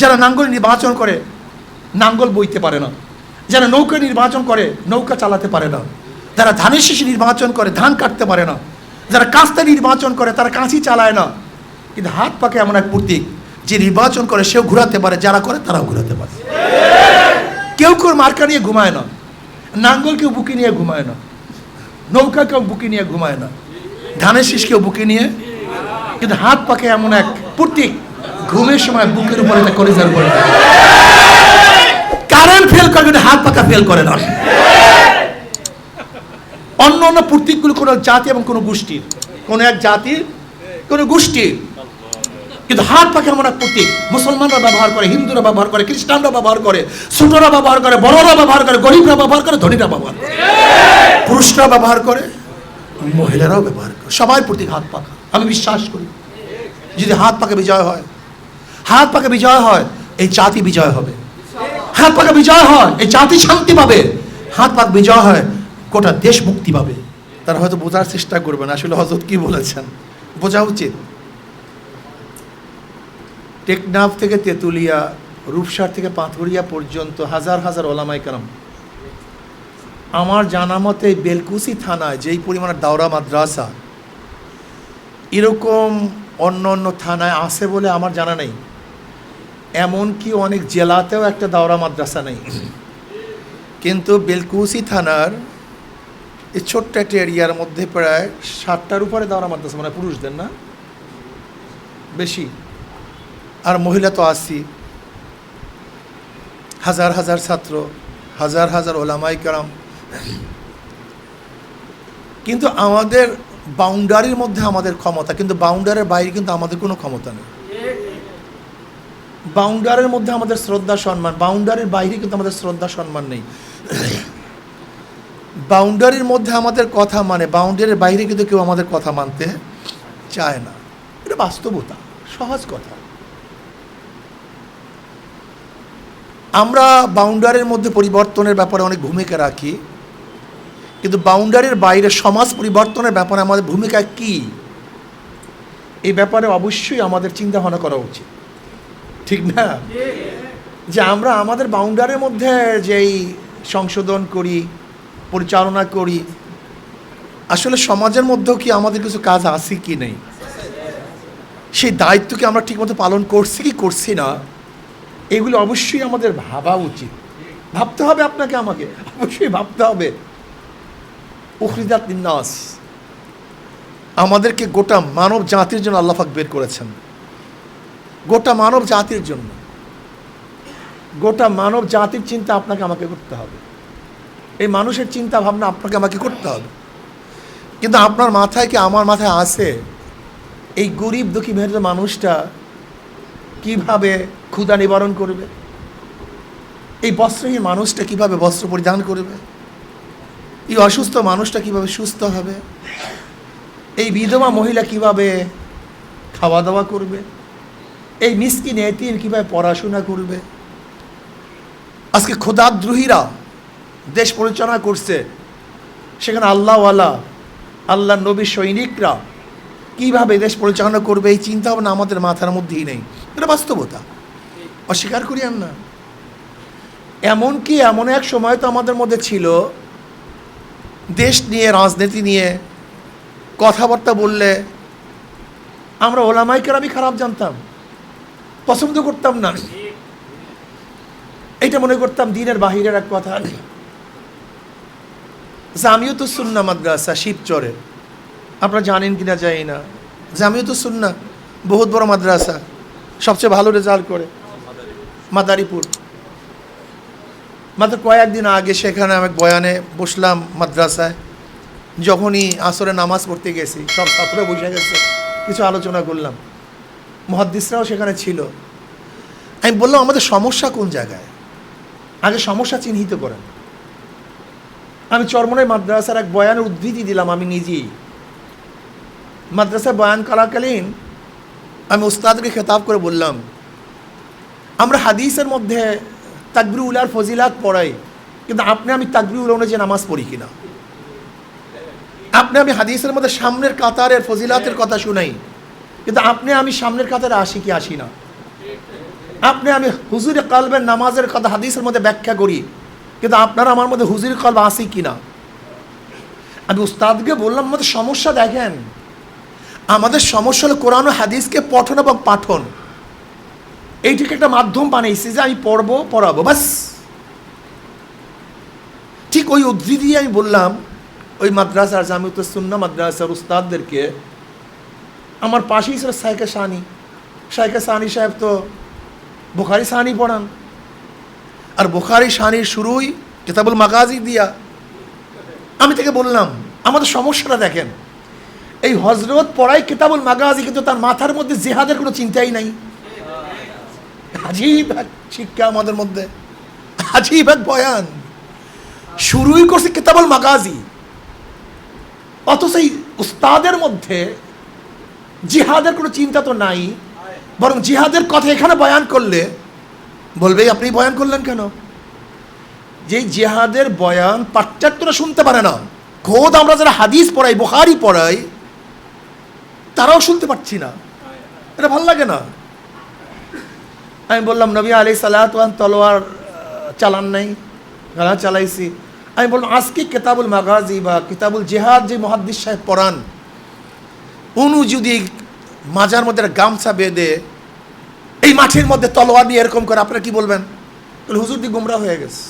যারা নাঙ্গল নির্বাচন করে, নাঙ্গল বইতে পারে না। যারা নৌকা নির্বাচন করে, নৌকা চালাতে পারে না। যারা ধানের শীষ নির্বাচন করে, ধান কাটতে পারে না। যারা কাস্তে নির্বাচন করে, তারা কাঁচি চালায় না। কিন্তু হাত পাকে এমন এক প্রতীক, যে নির্বাচন করে, সেও ঘোরাতে পারে, যারা করে, তারাও ঘোরাতে পারে। কেউ কেউ মার্কা নিয়ে ঘুমায় না। নাঙ্গল কেউ বুকে নিয়ে ঘুমায় না। নৌকা কেউ বুকে নিয়ে ঘুমায় না। ধানের শীষ কেউ বুকে নিয়ে। কিন্তু হাত পাকে এমন এক প্রতীক ঘুমের সময় বুকের উপরে থাকে, কলিজার উপরে কারেন্ট ফেল করে কিন্তু হাত পাকা ফেল করে না অন্য অন্য প্রতীকগুলো কোনো জাতি এবং কোনো গোষ্ঠীর। কোনো এক জাতির কোনো গোষ্ঠীর। কিন্তু হাত পাখি এমন এক প্রতীক। মুসলমানরা ব্যবহার করে হিন্দুরা ব্যবহার করে খ্রিস্টানরা ব্যবহার করে ছোটরা ব্যবহার করে বড়রা ব্যবহার করে গরিবরা ব্যবহার করে ধনীরা ব্যবহার করে। পুরুষরা ব্যবহার করে মহিলারাও ব্যবহার করে। সবাই প্রতীক হাত পাখা। আমি বিশ্বাস করি যদি হাত পাকে বিজয় হয় হাত পাকে বিজয় হয়, এই জাতি বিজয় হবে। হাত পাকে বিজয় হয়, এই জাতি শান্তি পাবে। হাত পাক বিজয় হয়, গোটা দেশ মুক্তি পাবে। তারা হয়তো বোঝার চেষ্টা করবেন আসলে হজরত কি বলেছেন? বোঝা উচিত। টেকনাফ থেকে তেঁতুলিয়া, রূপসার থেকে পাথুরিয়া পর্যন্ত হাজার হাজার ওলামাই কালাম আমার জানা মতে বেলকুসি থানায় যেই পরিমাণের দাওরা মাদ্রাসা, এরকম অন্য অন্য থানায় আছে বলে আমার জানা নেই। এমনকি অনেক জেলাতেও একটা দাওরা মাদ্রাসা নেই। কিন্তু বেলকুসি থানার এই ছোট্ট একটা এরিয়ার মধ্যে প্রায় ষাটটার উপরে দাওরা মাদ্রাসা মানে পুরুষদের না? বেশি। আর মহিলা তো আসি হাজার হাজার ছাত্র, হাজার হাজার ওলামাই কারাম। কিন্তু আমাদের বাউন্ডারির মধ্যে আমাদের ক্ষমতা, কিন্তু বাউন্ডারের বাইরে কিন্তু আমাদের কোনো ক্ষমতা নেই। বাউন্ডারের মধ্যে আমাদের শ্রদ্ধা, সম্মান। বাউন্ডারির বাইরে কিন্তু আমাদের শ্রদ্ধা, সম্মান নেই। বাউন্ডারির মধ্যে আমাদের কথা মানে বাউন্ডারির বাইরে কিন্তু কেউ আমাদের কথা মানতে চায় না। এটা বাস্তবতা, সহজ কথা। আমরা বাউন্ডারির মধ্যে পরিবর্তনের ব্যাপারে অনেক ভূমিকা রাখি, কিন্তু বাউন্ডারির বাইরে সমাজ পরিবর্তনের ব্যাপারে আমাদের ভূমিকা কি? এই ব্যাপারে অবশ্যই আমাদের চিন্তা ভাবনা করা উচিত। ঠিক না? যে আমরা আমাদের বাউন্ডারির মধ্যে যেই সংশোধন করি, পরিচালনা করি, আসলে সমাজের মধ্যেও কি আমাদের কিছু কাজ আছে কি নেই? সেই দায়িত্বকে আমরা ঠিকমতো পালন করছি কি করছি না? এগুলো অবশ্যই আমাদের ভাবা উচিত। ভাবতে হবে আপনাকে আমাকে। অবশ্যই ভাবতে হবে। উখরিদাত আমাদেরকে গোটা মানব জাতির জন্য আল্লাহাক বের করেছেন। গোটা মানব জাতির জন্য। গোটা মানব জাতির চিন্তা আপনাকে আমাকে করতে হবে। এই মানুষের চিন্তা ভাবনা আপনাকে আমাকে করতে হবে। কিন্তু আপনার মাথায় কি আমার মাথায় আসে এই গরিব দুঃখী মেহনত মানুষটা কীভাবে ক্ষুধা নিবারণ করবে? এই বস্ত্রহীন মানুষটা কীভাবে বস্ত্র পরিধান করবে? এই অসুস্থ মানুষটা কীভাবে সুস্থ হবে? এই বিধবা মহিলা কীভাবে খাওয়া দাওয়া করবে? এই মিসকিন এতিম কীভাবে পড়াশোনা করবে? আজকে খোদাদ্রোহীরা দেশ পরিচালনা করছে। সেখানে আল্লাহওয়ালা আল্লাহ নবী সৈনিকরা কীভাবে দেশ পরিচালনা করবে এই চিন্তা ভাবনা আমাদের মাথার মধ্যেই নেই। এটা বাস্তবতা। অস্বীকার করি আর না। এমনকি এমন এক সময় তো আমাদের মধ্যে ছিল, দেশ নিয়ে, রাজনীতি নিয়ে কথাবার্তা বললে আমরা ওলামাইকের আমি খারাপ জানতাম। পছন্দ করতাম না এটা মনে করতাম দিনের বাহিরের এক কথা জামিও তো সুন্না মাদ্রাসা, শিবচরের। আপনারা জানেন কিনা জানি না। জামিয়ত সুন্না বহুত বড় মাদ্রাসা, সবচেয়ে ভালো রেজাল্ট করে। মাদারীপুর। মাত্র কয়েকদিন আগে সেখানে আমি বয়ানে বসলাম মাদ্রাসায়। যখনই আসরে নামাজ পড়তে গেছি, সব ছাত্ররা বসে গেছে, কিছু আলোচনা করলাম। মহাদ্দিসরাও সেখানে ছিল। আমি বললাম, আমাদের সমস্যা কোন জায়গায়? আগে সমস্যা চিহ্নিত করেন। আমি চরমনের মাদ্রাসার এক বয়ানের উদ্ধৃতি দিলাম আমি নিজেই। মাদ্রাসায় বয়ান করাকালীন আমি উস্তাদকে খেতাব করে বললাম, আমরা হাদিসের মধ্যে তাকবির উলার ফজিলাত পড়াই, কিন্তু আপনি আমি তাকবির উল অনুযায়ী নামাজ পড়ি কিনা? আপনি আমি হাদিসের মধ্যে সামনের কাতারের ফজিলাতের কথা শুনাই। কিন্তু আপনি আমি সামনের কাতারে আসি কি আসি না? আপনি আমি হুজুরে কালবের নামাজের কথা হাদিসের মধ্যে ব্যাখ্যা করি, কিন্তু আপনারা আমার মধ্যে হুজুর কলব আসি কি না? আমি উস্তাদকে বললাম, আমাদের সমস্যা দেখেন, আমাদের সমস্যা হলো কোরআন হাদিসকে পঠন এবং পাঠন। এইটিকে একটা মাধ্যম বানিয়েছি যে আমি পড়ব, পড়াবো বাস ঠিক ওই উদ্ধৃতি আমি বললাম, ওই মাদ্রাসার জামিউত সুন্না মাদ্রাসার উস্তাদদেরকে আমার পাশেই ছিল সাইকে সানি সাইকে সানি সাহেব তো বোখারি সানি পড়ান। আর বোখারি সানির শুরুই কেতাবুল মাগাজি দিয়া। আমি তাকে বললাম, আমাদের সমস্যাটা দেখেন। এই হজরত পড়াই কেতাবুল মাগাজি কিন্তু তার মাথার মধ্যে জেহাদের কোনো চিন্তাই নাই। আজীব এক শিক্ষা আমাদের মধ্যে। আজীব এক বয়ান। শুরুই করছে কেতাবুল মাগাজি। অথচ এই উস্তাদের মধ্যে জিহাদের কোনো চিন্তা তো নাই, বরং জিহাদের কথা এখানে বয়ান করলে, বলবে, আপনি বয়ান করলেন কেন? যে জিহাদের বয়ান পাশ্চাত্যরা শুনতে পারে না। খোদ আমরা যারা হাদিস পড়াই, বোখারি পড়াই, তারাও শুনতে পাচ্ছি না। এটা ভালো লাগে না? আমি বললাম, নবী আলি সালাতান তলোয়ার চালান নাই গালা চালাইছি। আমি বললাম, আজকে কেতাবুল মাগাজি বা কিতাবুল জেহাদ যে মহাদ্দিস সাহেব পড়ান উনু যদি মাজার মধ্যে গামছা বেঁধে এই মাঠের মধ্যে তলোয়ার নিয়ে এরকম করে আপনারা কি বলবেন? বলে, হুজুর গুমরা হয়ে গেছে।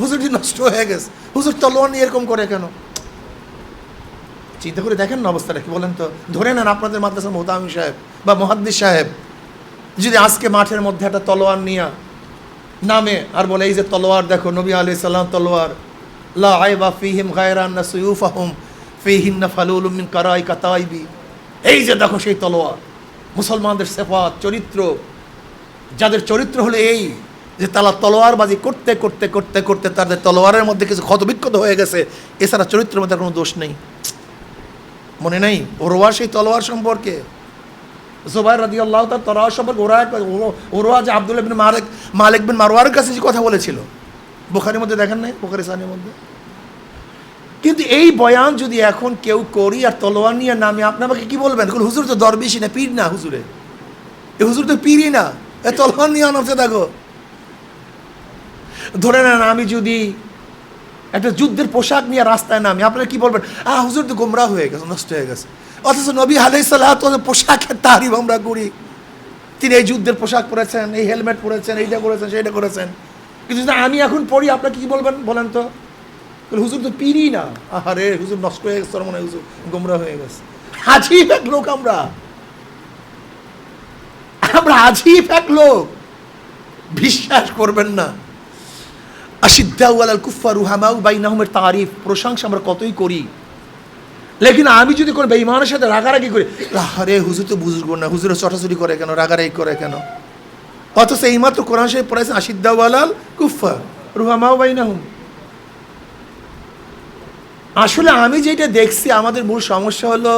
হুজুর দি নষ্ট হয়ে গেছে। হুজুর তলোয়ার নিয়ে এরকম করে কেন? চিন্তা করে দেখেন না অবস্থাটা কি বলেন তো? ধরে নেন আপনাদের মাদ্রাসা মোহতামি সাহেব বা মহাদ্দিস সাহেব যদি আজকে মাঠের মধ্যে একটা তলোয়ার নিয়ে নামে আর বলে এই যে তলোয়ার দেখো নবী আলি সাল্লাম তলোয়ার। লা আইবা ফিহিম গায়রান না সুয়ুফাহুম। ফিহিম না ফালুল মিন কারাই কাতাইবি এই যে দেখো সেই তলোয়ার, মুসলমানদের সেফাত, চরিত্র। যাদের চরিত্র হলো এই, যে তারা তলোয়ারবাজি করতে করতে করতে করতে তাদের তলোয়ারের মধ্যে কিছু ক্ষতবিক্ষত হয়ে গেছে, এছাড়া চরিত্রের মধ্যে কোনো দোষ নেই। মনে নেই? ওরোয়া সেই তলোয়ার সম্পর্কে? জোবাই রাদি আল্লাহ তার তলোয়ার সম্পর্কে ওরা ওরোয়া যে আব্দুল বিন মালিক মালিক বিন মারোয়ারের কাছে যে কথা বলেছিল। বোখারির মধ্যে দেখেন নাই? বোখারি সানের মধ্যে? কিন্তু এই বয়ান যদি এখন কেউ করি আর তলোয়ার নিয়ে নামে, আপনি আমাকে কি বলবেন? হুজুর তো দরবেশি না, পীর না হুজুরে। এ হুজুর তো পীরই না। এ তলোয়ার নিয়ে আনছে দেখো। ধরে নেন আমি যদি একটা যুদ্ধের পোশাক নিয়ে রাস্তায় নামি, আপনারা কি বলবেন? আহ, হুজুর তো গোমরা হয়ে গেছে, নষ্ট হয়ে গেছে। অথচ নবী আলাই সাল্লাহ পোশাকের তারিফ আমরা করি। তিনি এই যুদ্ধের পোশাক পরেছেন, এই হেলমেট পরেছেন, এইটা করেছেন, সেইটা করেছেন। কিন্তু আমি এখন পড়ি, আপনারা কি বলবেন বলেন তো? হুজুর তো পিরি না। আরে হুজুর নষ্ট হয়ে গেছে মনে হুজুর গোমরা হয়ে গেছে। আজীব এক লোক আমরা। আমরা আজীব এক লোক। বিশ্বাস করবেন না। আশিদ্দাউল কুফা রুহামাউ বাইনাহুমের তারিফ। প্রশংসা আমরা কতই করি। লেকিন আমি যদি কোনো বেইমানের সাথে রাগারাগি করি হুজুর তো বুঝব না। হুজুরে চটাচুরি করে কেন? রাগারাগি করে কেন? অথচ এইমাত্র কোরআন সাহেব পড়াইছেন আশিদ্দাউল কুফা রুহামাউ বাইনাহুম। আসলে আমি যেটা দেখছি, আমাদের মূল সমস্যা হলো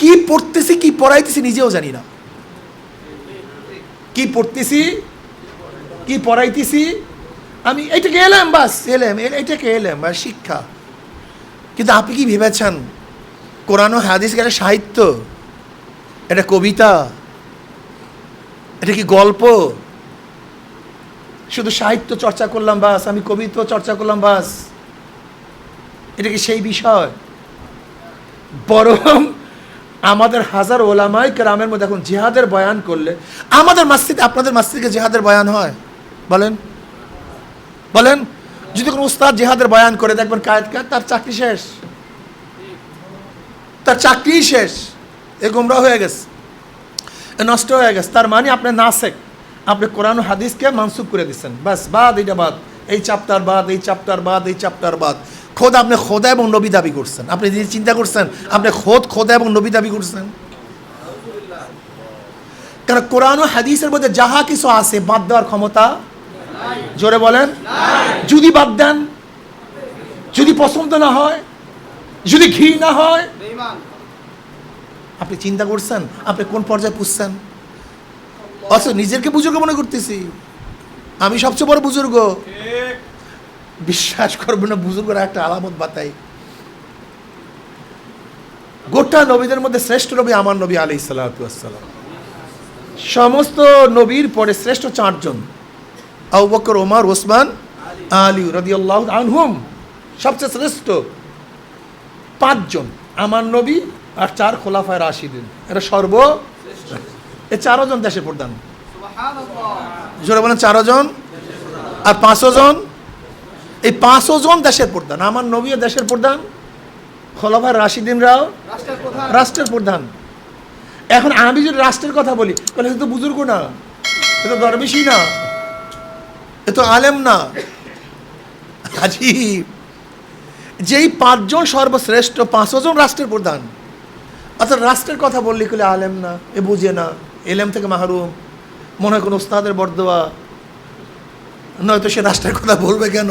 কি পড়তেছি, কি পড়াইতেছি নিজেও জানি না। কি পড়তেছি, কি পড়াইতেছি, আমি এটাকে এলাম বাস, এলাম এটাকে এলাম বা শিক্ষা। কিন্তু আপনি কি ভেবেছেন, কোরআন হাদিস একটা সাহিত্য? এটা কবিতা? এটা কি গল্প? শুধু সাহিত্য চর্চা করলাম বাস, আমি কবিতা চর্চা করলাম বাস। এটা কি সেই বিষয়? বরং আমাদের হাজার ওলামাই গ্রামের মধ্যে এখন জেহাদের বয়ান করলে, আমাদের মাস্তিতে আপনাদের মাস্তিকে জেহাদের বয়ান হয়? বলেন। বলেন, যদি কোনো উস্তাদ জেহাদের বয়ান করে, দেখবেন কায়েদ কায়েদ, তার চাকরি শেষ। তার চাকরি শেষ। এ গোমরা হয়ে গেছে। নষ্ট হয়ে গেছে। তার মানে আপনি নাসেক। আপনি কোরআন হাদিসকে মানসুব করে দিচ্ছেন। বাস, বাদ, এইটা বাদ। এই চাপ্টার বাদ, এই চাপ্টার বাদ, এই চাপ্টার বাদ। খোদ আপনি খোদা এবং নবী দাবি করছেন। আপনি যদি চিন্তা করছেন, আপনি খোদ খোদা এবং নবী দাবি করছেন। কারণ কোরআন ও হাদিসের মধ্যে যাহা কিছু আছে, বাদ দেওয়ার ক্ষমতা জোরে বলেন। যদি বাদ দেন, যদি পছন্দ না হয়, যদি ঘি না হয়, আপনি চিন্তা করছেন, আপনি কোন পর্যায়ে পুষছেন? অথচ নিজেকে বুজুর্গ মনে করতেছি। আমি সবচেয়ে বড় বুজুর্গ। বিশ্বাস করবেন না বুজুর্গরা একটা আলামত বাতাই গোটা নবীদের মধ্যে শ্রেষ্ঠ নবী আমার নবী আলি সাল্লাম সমস্ত নবীর পরে শ্রেষ্ঠ চারজন। আবু বকর ওমর ওসমান আলী রাদিয়াল্লাহু আনহুম। সবচেয়ে শ্রেষ্ঠ পাঁচজন। আমার নবী আর চার খোলাফায় রাশিদিন। এটা সর্ব এ চারজন দেশের প্রধান। জোরে বলেন চারজন। আর পাঁচশো জন এই পাঁচশো জন দেশের প্রধান আমার নবীও দেশের প্রধান খোলাফায় রাশিদিনরাও রাষ্ট্রের প্রধান। এখন আমি যদি রাষ্ট্রের কথা বলি তাহলে এ তো বুজুর্গ না এ তো দরবেশই না এ তো আলেম না। আজিব যেই পাঁচজন সর্বশ্রেষ্ঠ পাঁচশো জন রাষ্ট্রের প্রধান অর্থাৎ রাষ্ট্রের কথা বললি কলে আলেম না এ বুঝে না এলেম থেকে মাহরুম মনে হয় কোনো ওস্তাদের বরদোয়া নয়তো সে রাষ্ট্রের কথা বলবে কেন?